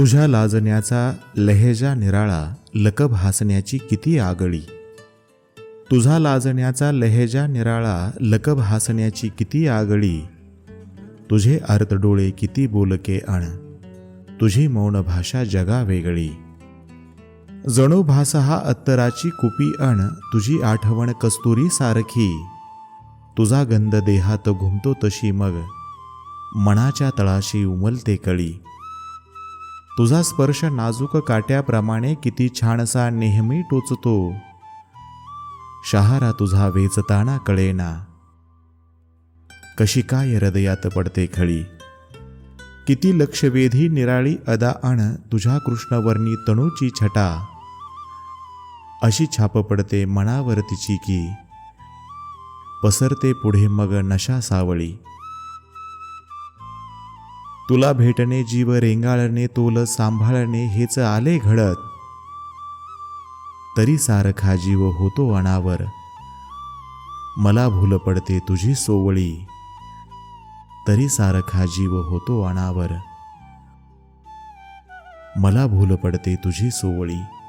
तुझ्या लाजण्याचा लहेजा निराळा लकब हसण्याची किती आगळी. तुझा लाजण्याचा लहेजा निराळा लकब हसण्याची किती आगळी. तुझे अर्थ डोळे किती बोलके अण तुझी मौन भाषा जगा वेगळी. जणू भास हा अत्तराची कुपी अण तुझी आठवण कस्तुरी सारखी. तुझा गंध देहात घुमतो तशी मग मनाच्या तळाशी उमलते कळी. तुझा स्पर्श नाजूक काट्याप्रमाणे किती छानसा नेहमी टोचतो. शहारा तुझा वेचताना कळेना. कशी काय हृदयात पडते खळी. किती लक्षवेधी निराळी अदा आण तुझ्या कृष्णवर्णी तणूची छटा. अशी छाप पडते मनावर तिची की. पसरते पुढे मग नशा सावळी. तुला भेटणे जीव रेंगाळणे तोल सांभाळणे हेच आले घडत. तरी सारखा जीव होतो अनावर. मला भूल पडते तुझी सोवळी. तरी सारखा जीव होतो अनावर. मला भूल पडते तुझी सोवळी.